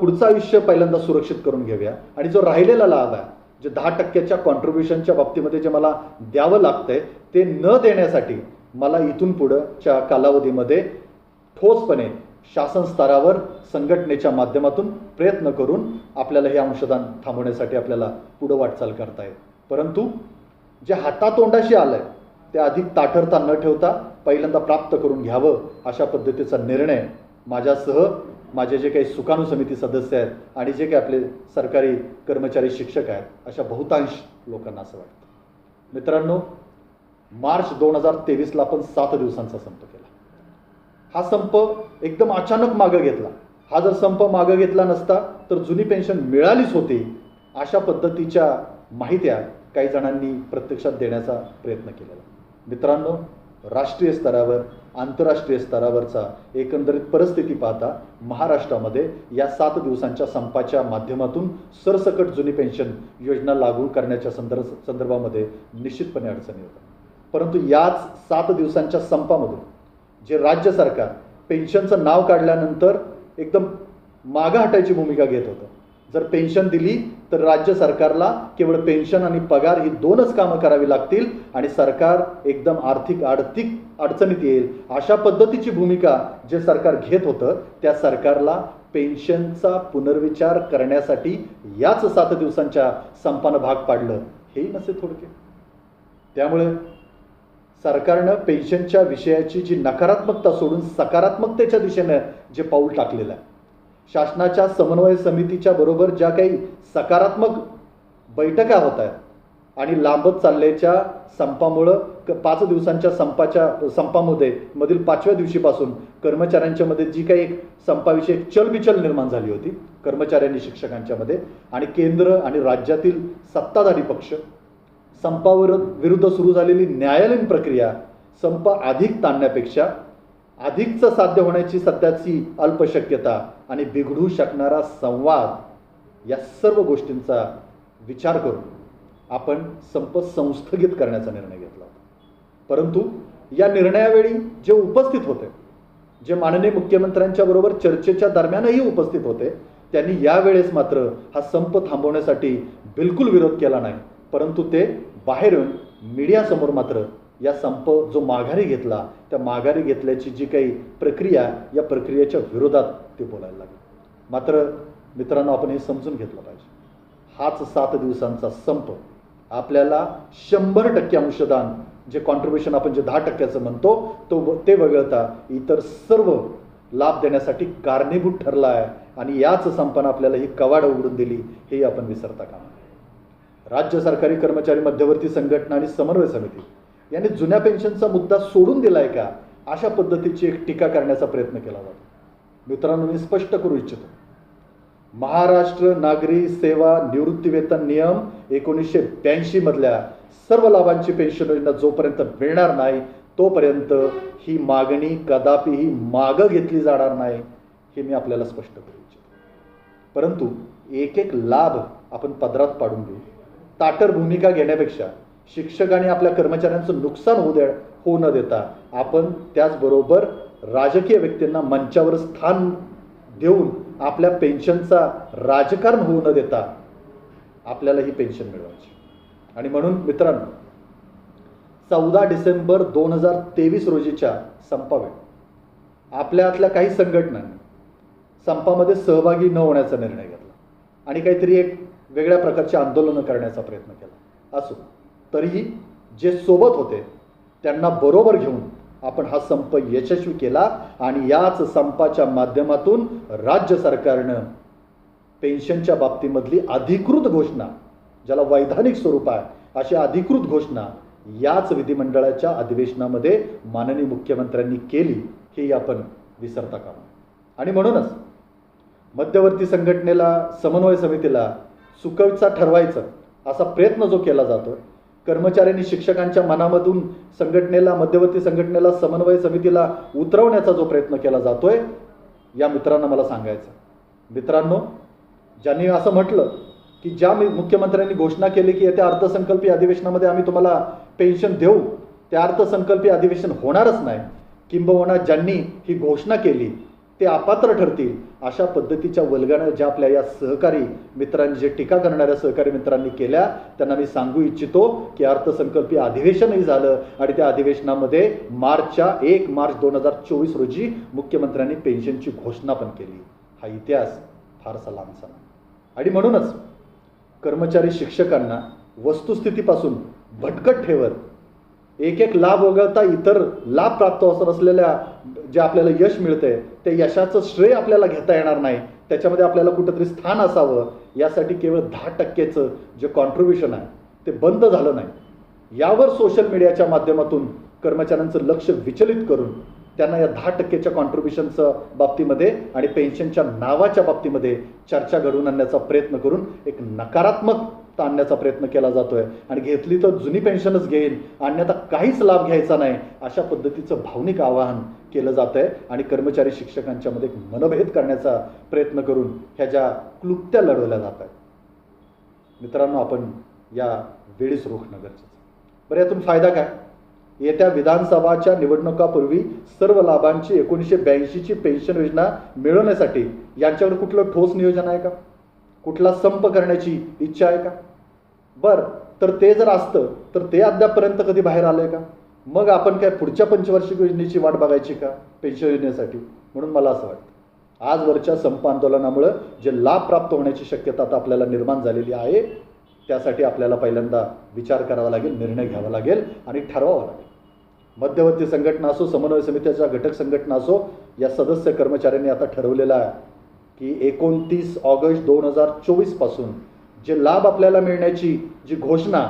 पुढचं आयुष्य पहिल्यांदा सुरक्षित करून घेऊया. आणि जो राहिलेला लाभ आहे जे दहा टक्क्याच्या कॉन्ट्रीब्युशनच्या बाबतीमध्ये जे मला द्यावं लागतंय ते न देण्यासाठी मला इथून पुढंच्या कालावधीमध्ये ठोसपणे शासन स्तरावर संघटनेच्या माध्यमातून प्रयत्न करून आपल्याला हे अंशदान थांबवण्यासाठी आपल्याला पुढं वाटचाल करता येईल. परंतु जे हातातोंडाशी आलंय ते अधिक ताठरता न ठेवता पहिल्यांदा प्राप्त करून घ्यावं अशा पद्धतीचा निर्णय माझ्यासह माझे जे काही सुकाणू समिती सदस्य आहेत आणि जे काही आपले सरकारी कर्मचारी शिक्षक आहेत अशा बहुतांश लोकांना असं वाटतं. मित्रांनो मार्च दोन हजार तेवीसला आपण सात दिवसांचा संप केला. हा संप एकदम अचानक मागं घेतला. हा जर संप मागं घेतला नसता तर जुनी पेन्शन मिळालीच होती अशा पद्धतीच्या माहित्या काही जणांनी प्रत्यक्षात देण्याचा प्रयत्न केलेला. मित्रांनो राष्ट्रीय स्तरावर आंतरराष्ट्रीय स्तरावरचा एकंदरीत परिस्थिती पाहता महाराष्ट्रामध्ये या सात दिवसांच्या संपाच्या माध्यमातून सरसकट जुनी पेन्शन योजना लागू करण्याच्या संदर्भ संदर्भामध्ये निश्चितपणे अडचणी होतात. परंतु याच सात दिवसांच्या संपामधून जे राज्य सरकार पेन्शनचं नाव काढल्यानंतर एकदम मागं हटायची भूमिका घेत होतं जर पेन्शन दिली तर राज्य सरकारला केवळ पेन्शन आणि पगार ही दोनच कामं करावी लागतील आणि सरकार एकदम आर्थिक आर्थिक अडचणीत येईल. अशा पद्धतीची भूमिका जे सरकार घेत होतं त्या सरकारला पेन्शनचा पुनर्विचार करण्यासाठी याच सात दिवसांच्या संपानं भाग पाडलं. हेही नसे थोडके. त्यामुळे सरकारनं पेन्शनच्या विषयाची जी नकारात्मकता सोडून सकारात्मकतेच्या दिशेनं जे पाऊल टाकलेलं आहे शासनाच्या समन्वय समितीच्या बरोबर ज्या काही सकारात्मक बैठका होत आहेत आणि लांबत चालल्याच्या संपामुळं क पाच दिवसांच्या संपाच्या संपामध्ये मधील पाचव्या दिवशीपासून कर्मचाऱ्यांच्या मध्ये जी काही एक संपाविषयी चलबिचल निर्माण झाली होती कर्मचाऱ्यांनी शिक्षकांच्या मध्ये आणि केंद्र आणि राज्यातील सत्ताधारी पक्ष संपावर विरुद्ध सुरू झालेली न्यायालयीन प्रक्रिया संप अधिक ताणण्यापेक्षा अधिकचं साध्य होण्याची सध्याची अल्पशक्यता आणि बिघडू शकणारा संवाद या सर्व गोष्टींचा विचार करून आपण संप संस्थगित करण्याचा निर्णय घेतला होता. परंतु या निर्णयावेळी जे उपस्थित होते जे माननीय मुख्यमंत्र्यांच्या बरोबर चर्चेच्या दरम्यानही उपस्थित होते त्यांनी यावेळेस मात्र हा संप थांबवण्यासाठी बिलकुल विरोध केला नाही. परंतु ते बाहेर येऊन मीडियासमोर मात्र या संप जो माघारी घेतला त्या माघारी घेतल्याची जी काही प्रक्रिया या प्रक्रियेच्या विरोधात ते बोलायला लागले. मात्र मित्रांनो आपण हे समजून घेतलं पाहिजे. हाच सात दिवसांचा संप. आपल्याला शंभर टक्के अंशदान जे कॉन्ट्रीब्युशन आपण जे दहा टक्क्याचं म्हणतो तो ते वगळता इतर सर्व लाभ देण्यासाठी कारणीभूत ठरला आहे आणि याच संपानं आपल्याला ही कवाड उघडून दिली हे आपण विसरता कामा राज्य सरकारी कर्मचारी मध्यवर्ती संघटना आणि समन्वय समिती यांनी जुन्या पेन्शनचा मुद्दा सोडून दिलाय का? अशा पद्धतीची एक टीका करण्याचा प्रयत्न केला जातो मित्रांनो मी स्पष्ट करू इच्छितो. महाराष्ट्र नागरी सेवा निवृत्तीवेतन नियम एकोणीसशे ब्याऐंशी मधल्या सर्व लाभांची पेन्शन योजना जोपर्यंत मिळणार नाही तोपर्यंत ही मागणी कदापिही मागं घेतली जाणार नाही हे मी आपल्याला स्पष्ट करू इच्छितो. परंतु एक एक लाभ आपण पदरात पाडून घेऊ ताटर भूमिका घेण्यापेक्षा शिक्षकांनी आपल्या कर्मचाऱ्यांचं नुकसान होऊ द्या होऊ न देता आपण त्याचबरोबर राजकीय व्यक्तींना मंचावर स्थान देऊन आपल्या पेन्शनचा राजकारण होऊ न देता आपल्याला ही पेन्शन मिळवायची. आणि म्हणून मित्रांनो चौदा डिसेंबर दोन हजार तेवीस रोजीच्या संपावेळी. आपल्यातल्या काही संघटनांनी संपामध्ये सहभागी न होण्याचा निर्णय घेतला आणि काहीतरी एक वेगळ्या प्रकारचे आंदोलनं करण्याचा प्रयत्न केला. असो. तरीही जे सोबत होते त्यांना बरोबर घेऊन आपण हा संप यशस्वी केला आणि याच संपाच्या माध्यमातून राज्य सरकारनं पेन्शनच्या बाबतीमधली अधिकृत घोषणा ज्याला वैधानिक स्वरूप आहे अशी अधिकृत घोषणा याच विधिमंडळाच्या अधिवेशनामध्ये माननीय मुख्यमंत्र्यांनी केली हे आपण विसरता कामा आणि म्हणूनच मध्यवर्ती संघटनेला समन्वय समितीला चुकवचा ठरवायचं असा प्रयत्न जो केला जातो कर्मचाऱ्यांनी शिक्षकांच्या मनामधून संघटनेला मध्यवर्ती संघटनेला समन्वय समितीला उतरवण्याचा जो प्रयत्न केला जातोय या मित्रांना मला सांगायचं मित्रांनो ज्यांनी असं म्हटलं की ज्या मी मुख्यमंत्र्यांनी घोषणा केली की येत्या अर्थसंकल्पीय अधिवेशनामध्ये आम्ही तुम्हाला पेन्शन देऊ त्या अर्थसंकल्पीय अधिवेशन होणारच नाही. किंबहुना ज्यांनी ही घोषणा केली ते अपात्र ठरतील अशा पद्धतीच्या वल्गना ज्या आपल्या या सहकारी मित्रांनी जे टीका करणाऱ्या सहकारी मित्रांनी केल्या त्यांना मी सांगू इच्छितो की अर्थसंकल्पीय अधिवेशनही झालं आणि त्या अधिवेशनामध्ये मार्चच्या एक मार्च दोन हजार चोवीस रोजी मुख्यमंत्र्यांनी पेन्शनची घोषणा पण केली. हा इतिहास फारसा लांबचा आणि म्हणूनच कर्मचारी शिक्षकांना वस्तुस्थितीपासून भटकत ठेवत एक एक लाभ वगळता इतर लाभ प्राप्त होत असलेल्या जे आपल्याला यश मिळतंय ते यशाचं श्रेय आपल्याला घेता येणार नाही. त्याच्यामध्ये आपल्याला कुठंतरी स्थान असावं. यासाठी केवळ दहा टक्केचं जे कॉन्ट्रीब्युशन आहे ते बंद झालं नाही. यावर सोशल मीडियाच्या माध्यमातून कर्मचाऱ्यांचं लक्ष विचलित करून त्यांना या दहा टक्केच्या कॉन्ट्रीब्युशनचं बाबतीमध्ये आणि पेन्शनच्या नावाच्या बाबतीमध्ये चर्चा घडवून आणण्याचा प्रयत्न करून एक नकारात्मक आणण्याचा प्रयत्न केला जातोय. आणि घेतली तर जुनी पेन्शनच घेईन. अन्यथा काहीच लाभ घ्यायचा नाही. अशा पद्धतीचं भावनिक आवाहन केलं जात आहे आणि कर्मचारी शिक्षकांच्यामध्ये मध्ये मनभेद करण्याचा प्रयत्न करून ह्या ज्या क्लुप्त्या लढवल्या जात आहेत मित्रांनो आपण या वेळीच रोखणं गरजेचं बरं यातून फायदा काय? येत्या विधानसभाच्या निवडणुकापूर्वी सर्व लाभांची एकोणीसशे ब्याऐंशीची पेन्शन योजना मिळवण्यासाठी यांच्यावर कुठलं ठोस नियोजन आहे का? कुठला संप करण्याची इच्छा आहे का? बरं तर ते जर असतं तर ते अद्यापपर्यंत कधी बाहेर आलं आहे का? मग आपण काय पुढच्या पंचवार्षिक योजनेची वाट बघायची का? पेन्शन योजनेसाठी. म्हणून मला असं वाटतं. आजवरच्या संप आंदोलनामुळं जे लाभ प्राप्त होण्याची शक्यता आता आपल्याला निर्माण झालेली आहे त्यासाठी आपल्याला पहिल्यांदा विचार करावा लागेल निर्णय घ्यावा लागेल आणि ठरवावा लागेल. मध्यवर्ती संघटना असो समन्वय समितीच्या घटक संघटना असो या सदस्य कर्मचाऱ्यांनी आता ठरवलेलं आहे की एकोणतीस ऑगस्ट दोन हजार चोवीसपासून जे लाभ आपल्याला मिळण्याची जी घोषणा